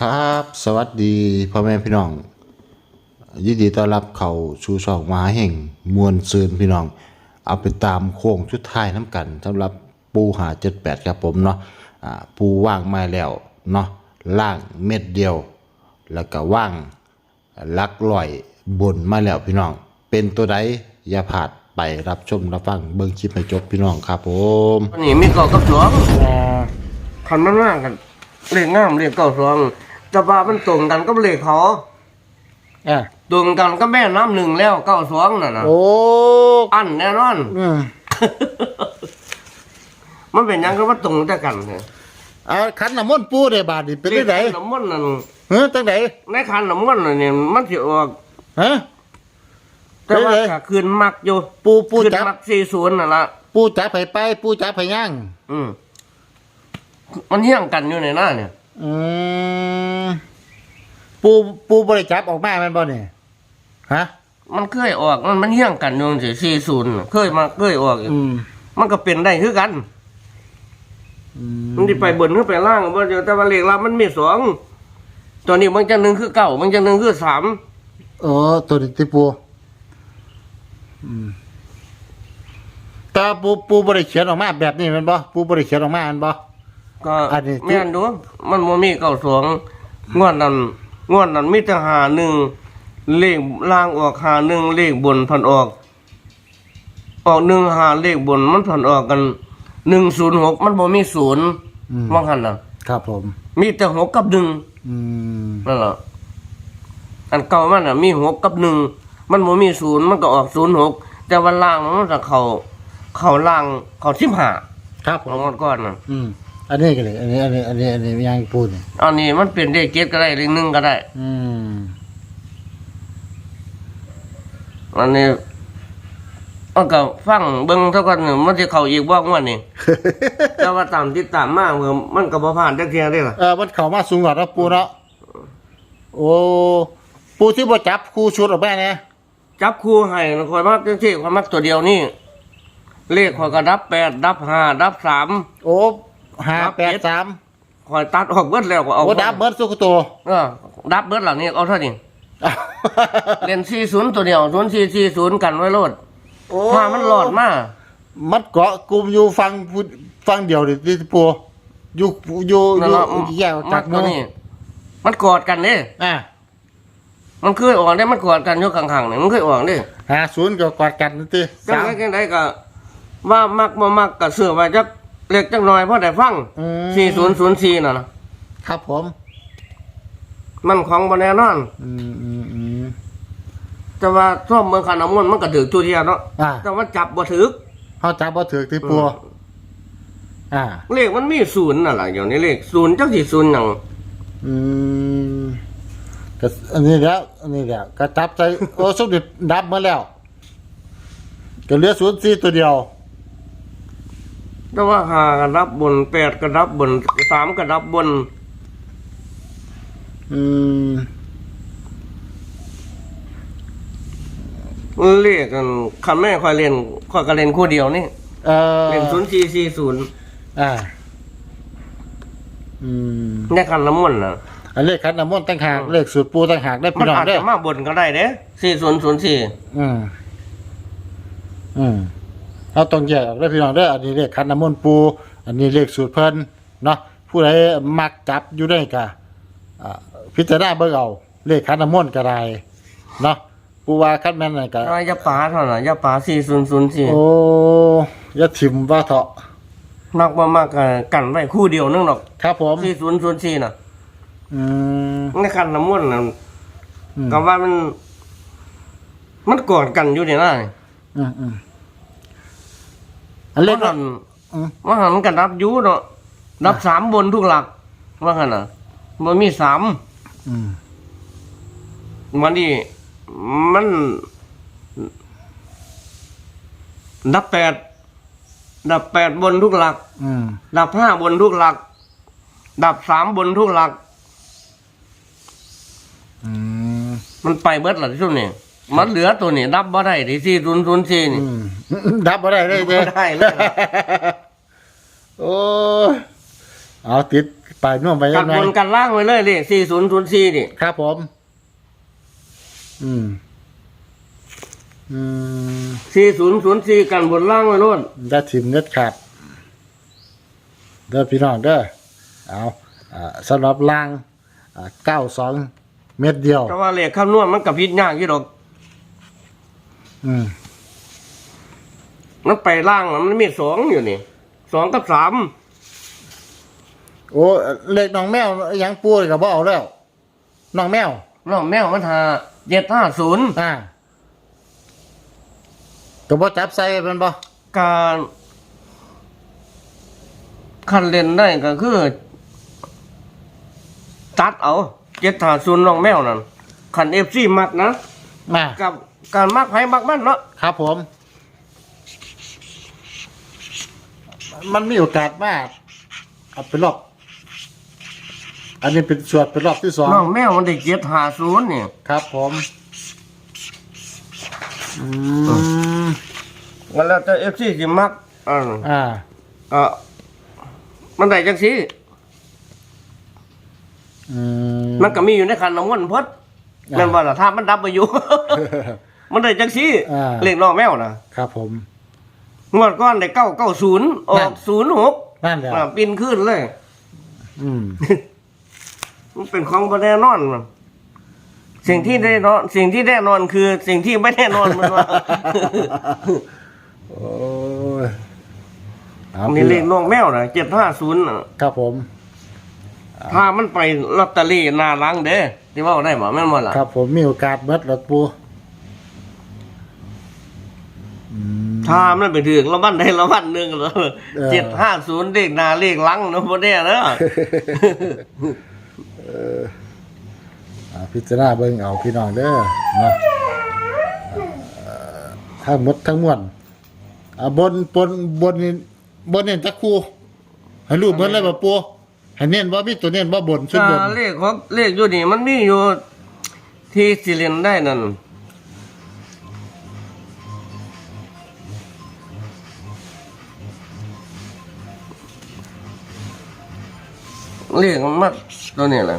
ครับ สวัสดีพ่อแม่พี่น้อง ยินดีต้อนรับเข้าสู่ช่องมหาแห่งมวลซืนพี่น้อง เอาไปตามโค้งชุดท้ายน้ำกันสำหรับปูหา78ครับผมเนาะปูว่างมาแล้วเนาะล่างเม็ดเดียว แล้วก็ว่างลักลอยบนมาแล้วพี่น้อง เป็นตัวใดอย่าผาดไปรับชมรับฟังเบิ่งคลิปให้จบพี่น้องครับผมนนี้มีเก่ากับสองคันมันมากกันเลขงามเลขเก่าสอง แต่ว่ามันตรงกันกับเลขเขาอะตรงกันก็แม่น้ำหนึ่งแล้วเก้าสองน่ะนะโอ้อันแน่นอน อืมมันเป็นหยังก็ว่าตรงแต่กันเนี่ยเอาขันน้ำมนต์ปูได้บาดนี่เป็นได้ไดลขน้ำมันต์นั่นเฮ้ยตั้งไหนในคันน้ำมันต์นั่นเนี่ยมันสิออกฮะ แต่ว่าเป็นไงก็คืนมักอยู่ปูปูคืนจับมักสี่ศูนย์น่ะละปูจับไผไป ปูจับไผย่างอืมมันเฮี้ยงกันอยู่ในหน้าเนี่ย อืม ปูปูบริจับออกมาแมันบ่เนี่ยฮะ มันเคยออกมันมันเฮี้ยงกันอยู่สิสี่ศูนย์เคยมาเคยออกอยู่อืมมันก็เป็นได้คือกัน อืมมันที่ไปบนหรือไปล่างบ่เจอแต่ว่าเลขลับมันมีสองตัวนี้มันจะหนึ่งคือเก้ามันจะหนึ่งคือสามโอ้ตัวนี้ที่ปูอืมแต่ปูปูบริเขียนออกมาแบบนี้แมันบ่ปูบริเขียนออกมาแมันบ่ ก็อันนี้ แม่นดูมันบ่มีเก้าสองงวดนั้น งวดนั้นมีแต่หาหนึ่งเลขล่างออกหาหนึ่งเลขบนพันออก ออกหนึ่งหาเลขบนมันพันออกกันหนึ่งศูนย์หกมันบ่มีศูนย์อืมว่าหันน่ะครับผม มีแต่หกกับหนึ่งอืมนั่นแหละอันเก่ามันอะ มีหกกับหนึ่งมันบ่มีศูนย์มันก็ออกศูนย์หกแต่วันล่างมันจะเข้าเข้าล่างเข้าสิบห้าครับผของมมันก่อนน่ะ อืม อันนี้ก็เลยอันนี้อันนี้อันนี้อันนี้ย่างปูนี่อันนี้มันเป็นเลขเจ็ดก็ได้เลขหนึ่งก็ได้ อืมอันนี้มันก็ฟังเบิ่งเท่ากันหนึ่งมันจะเข้าอีกบ้างวันนี้แต่ว่าตามที่ตามมาเมื่อมันก็บ่ผ่านจักเทียได้ล่ะเออมันเข้ามาสูงกว่าแล้วปูเนาะโอ้ปูที่บ่จับคู่ชุดออกมาเนี่ยจับคู่ให้คอยมักจังซี่คอยมักตัวเดียวนี่เลขคอยก็ดับแปดดับห้าดับสามโอ้ ห้าแปดสามคอยตัดออกเบิดแล้วก็เอาโอ้ดับเบิร์ดสุกตัวเออดับเบิดหลังนี้เอาเท่านี้เล่นสี่ศูนย์ตัวเดียวศูนย์สี่สี่ศูนย์กันไว้โลดโอ้ถ้ามันหลอดมามันเกาะกลุ่มอยู่ฟังพูดฟังเดียวดิที่ปูอยู่อยู่อนั่นยู่ละแยกจากตัวมือนี้ มันกอดกันเด้อะมันเคยออกได้มันกอดกันอยู่ข้างๆนี่มันเคยออกเด้หาศูนย์ก็กอดกันนี่ติจังไดจังไดก็ว่ามักบ่มักก็เสื้อไว้จัก เล็กจักน้อยเพราะได้ฟังอืมสี่ศูนย์ศูนย์สี่น่ะนะครับผม มันของบ่แน่นอน อืมอืมอืมแต่ว่าซ่อมเมืองขันน้ำมนต์มันก็ถือตัวเทียเนาะอะแต่ว่าจับบ่ถือ เขาจับบ่ถือที่ปูอ่า เลขมันมีศูนย์น่ะล่ะเดี๋ยวนี้เลขศูนย์จักสิศูนย์หยังอืมก็อันนี้แล้วอันนี้แล้วก็จับใจ โอ้สุดดิดับมาแล้วก็เหลือศูนย์สี่ตัวเดียว แต่ว่าห้าก็รับบนแปดก็รับบนสามก็รับบน อืมเลขกันคันแม่คอยเล่นคอยก็เล่นคู่เดียวนี่เอ่อเล่นศูนย์สี่สี่ศูนย์อ่า อืมในคันน้ำมนต์น่ะอันเลขขันน้ำมนต์ตั้งหากเลขสูตรปูตั้งหากได้มัพี่นน้องอาจเด้อจะมาบนก็ได้เด้สี่ศูนย์ศูนย์สี่อืมอืม เราต้องแยกออกได้พี่น้องเด้ออันนี้เลขขันน้ำมนต์ปู อันนี้เลขสูตรเพิ่นเนาะผู้ใดมักจับอยู่ได้กะอ่าพิจารณาเบิ่งเอาเลขขันน้ำมนต์ก็ได้เนาะปูว่าคันแม่นนั่นก็ยาป่าเท่านั้นยาป่าสี่ศูนย์ศูนย์สี่โอ้อย่าถิ่มว่าเถาะมักบ่มากก็กันไว้คู่เดียวนึงหรอกครับผมสี่ศูนย์ศูนย์สี่น่ะอืมในคันน้ำมนต์น่ะอืมก็ว่ามัน มันกอดกันอยู่นี่นะอืมอืม อันเลว่าขหันอืมว่าหันมันก็นับอยู่เนาะนับสามบนทุกหลัก ว่าหันน่ะมันมีสามอืมมันนี่มันนับแปดดับแปดบนทุกหลัก อืมดับห้าบนทุกหลัก ดับสามบนทุกหลัก อืมมันไปเบิดหลักที่สุดนี่ มันเหลือตัวนี่ดับบ่ได้ที่สี่ศูนย์ศูนย์สี่นี่อืมดับบ่ได้เลยเจ้บ่ได้เลยล่ะโอ้ยเอาติดไปปลายน่วมไปกัยัดงไงบนกันล่างไว้เลยเลขสี่ศูนย์ศูนย์สี่นี่ครับผม อืม อืมสี่ศูนย์ศูนย์สี่กันบนล่างไว้โน่นได้ทิมเน็ดขาดเด้อพี่น้องเด้อเอาอ่าสำหรับล่างอ่าเก้าสองเม็ดเดียว แต่ว่าเลขคำนวณมันกับพิษยากยี่ดอก อืมมันไปล่างน่ะมันมีสองอยู่นี่สองกับสามโอ้เลขน้องแมวยังปูเลยกับบ่เอาแล้วน้องแมว น้องแมวมันหาเจ็ดห้าศูนย์อ่าตัวบ่จับใส่เป็นบ่การคันเล่นได้ก็คือ ตัดเอาเจ็ดห้าศูนย์น้องแมวนั่นคันเอฟซีมักนะ มากับ การมักไผ่มักมันเนาะครับผม มันมีโอกาสมากเอาไปรอบ อันนี้เป็นสวดเป็นรอบที่สองน้องแมวมันได้เจ็ดห้าศูนย์นี่ครับผมอืมวันแล้วแต่เอฟซีสิมักอ่าอ่าก็มันได้จังสีอืมมันก็มีอยู่ในคันน้ำมันต์พดอ่านั่นว่าล่ะถ้ามันดับไปอยู่ มันได้จังสีอ่า เลขน้องแมวนะครับผม งวดก้อนได้เก้าเก้าศูนย์ออกศูนย์หกนั่นแหละอ่าปีนขึ้นเลย อืม มันเป็นของบ่แน่นอนมันสิ่งที่ได้นอน สิ่งที่แน่นอนคือสิ่งที่ไม่แน่นอนมันว่า โอ้ยเอานี่เลขน้องแมวนะเจ็ดห้าศูนย์ครับผม ถ้ามันไปลอตเตอรี่หน้าหลังเด้ที่ว่าได้บ่แม่นบ่ล่ะ ครับผมมีโอกาสเบิดหลอดปูอืม ถ้ามันไปถึงละวันใดละวันหนึ่งแล้วเออเจ็ดห้าศูนย์เลขหน้าเลขหลังเนาะบ่ได้เนาะอ่าพิจารณาเบิ่งเอาพี่น้องเด้อเนาะเอ่อทั้งหมดทั้งมวลอ่าบนบนบนนี่บนเน้นตะคูให้รู้เบิ่งเลยบ่ปูให้เน้นบ่มีตัวเน้นบ่บนชุดบน อ่าเลขของเลขอยู่นี่มันมีอยู่ที่สิเรียนได้นั่น เลขมันมาตัวนี้แหละ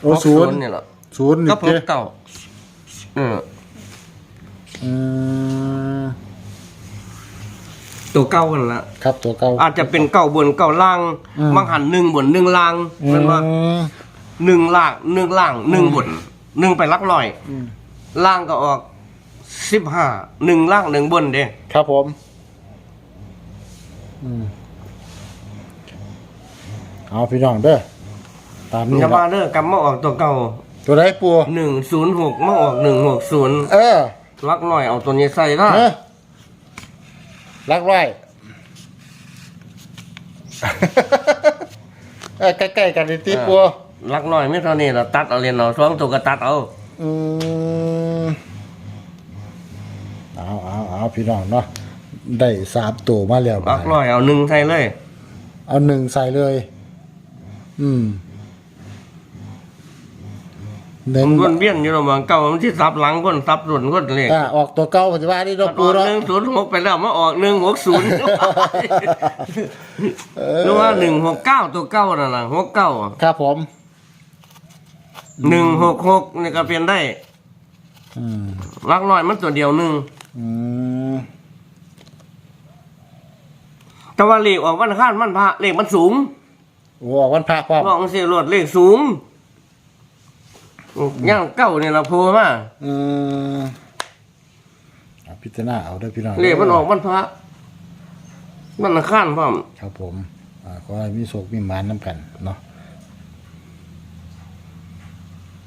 โอ้ศูนย์นี่แหละศูนย์นี่ก็พเด้บเก่าอืมอืมตัวเก่ากันละครับตัวเก่า อาจจะเป็นเก่าบนเก่าล่างอืม บางหันหนึ่งบนหนึ่งล่างอืมันว่ามหนึ่งล่างหนึ่งล่างหนึ่งบนหนึ่งไปลักลอย อืม ล่างก็ออกสิบห้าหนึ่งล่างหนึ่งบนเด้ ครับผม อืม เอาพี่น้องเด้อตามนี้อย่าคมารับเด้อกำมาออกตัวเก่าตัวใดปูหนึ่งศูนย์หกมาออกหนึ่งหกศูนย์เออลักลอยเอาตัวนี้ใส่ละเออรักไว้ เออใกล้ๆกันนิติปัวลักลอยไม่เท่านี้เราตัดเอาเรียนเอาสองตัวก็ตัดเอาอืมเอาเอาเอาพี่น้องเนาะได้สามตัวมาแล้วลักลอยเอาหนึ่งใส่เลย เอาหนึ่งใส่เลย อืมหนึ่งมันวนเวียนอยู่ระหว่างเก่ามันที่ซับหลังคนซับส่วนคนเลขอ่าออกตัวเก้าปัจจุบันนี่เราอปูอกเนาะหนึ่งศูนย์หกไปแล้วมาออกหนึ่งหกศูนย์หรือว่าหนึ่งหกเก้าตัวเก้านั่นแหละหกเก้าครับผมหนึ่งหกหกนี่ก็เปลี่ยนได้อืมลักลอยมันตัวเดียวหนึ่งอืมแต่ว่าเลขออกวันอังคารมันพระเลขมันสูง โอ้ออกวันพระความลองสิรถเลขสูงย่างเก้าเนี่ยเราโพมาอืมเอาพิจารณาเอาเด้อพี่น้องเลขมันออกวันพระวันอังคารพร้อมครับผมอ่าขอให้มีโศกมีหมานน้ำกันเนาะ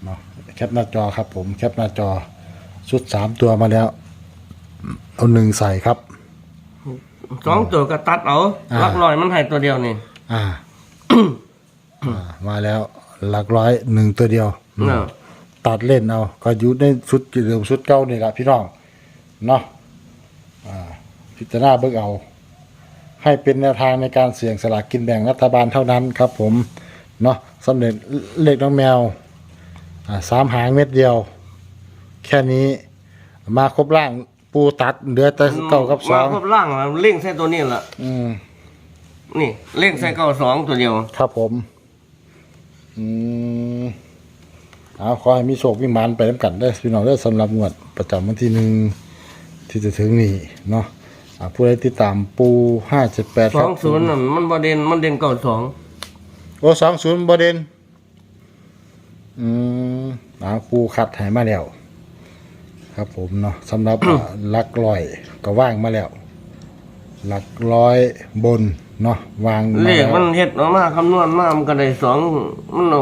เนาะแคปหน้าจอครับผมแคปหน้าจอชุดสามตัวมาแล้ว เอาหนึ่งใส่ครับ สองตัวก็ตัดเอาอ่า ลักลอยมันให้ตัวเดียวนี่ อ่าอ่า มาแล้ว หลักร้อยหนึ่งตัวเดียวอืมเนาะตัดเล่นเอา ก็อยู่ในชุดเดิมชุดเก้านี่แหละพี่น้องเนาะอ่าพิจารณาเบิกเอา ให้เป็นแนวทางในการเสี่ยงสลากกินแบ่งรัฐบาลเท่านั้นครับ ผมเนาะสำเร็จเลขน้องแมวอ่าสามหางเม็ดเดียว แค่นี้มาครบร่างปูตัดเหลือแต่เก้ากับสองมาครบล่างแล้วเล่งใส่ตัวนี้ล่ะอืม นี่เล่งใส่เก้าสองตัวเดียว ครับผม อืมเอาขอให้มีโชคมีหมานไปน้ำกันได้อพี่น้องเด้อสำหรับงวดประจำวันที่หนึ่งที่จะถึงนี้เนาะอ่าผู้ใดติดตามปูห้าเจ็ดแปดสองศูนย์นั่นมันบ่เด่นมันเด่นเก้าสองโอ้สองศูนย์บเด่นอืมอ่าปูขัดใหายมาแล้ว ครับผมเนาะสำหรับ อ่าหลักร้อยก็ว่างมาแล้วหลักร้อยบน เนาะวางมาเลขแล้วมันเฮ็ดออกมาคำนวณมามันก็ได้สองมันเอา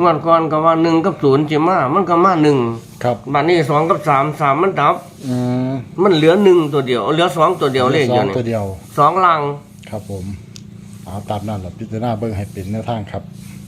งวดก่อนก็ว่าหนึ่งกับศูนย์สิมามันก็มาหนึ่งครับบัดนี้สองกับสามสามมันดับอืมมันเหลือหนึ่งตัวเดียว เหลือสองตัวเดียวเลขสออยู่งนี่ตัวเดียว สองลัง ครับผมเอาตามนั้นแหละพิจารณาเบิ่งให้เป็นแนวทางครับ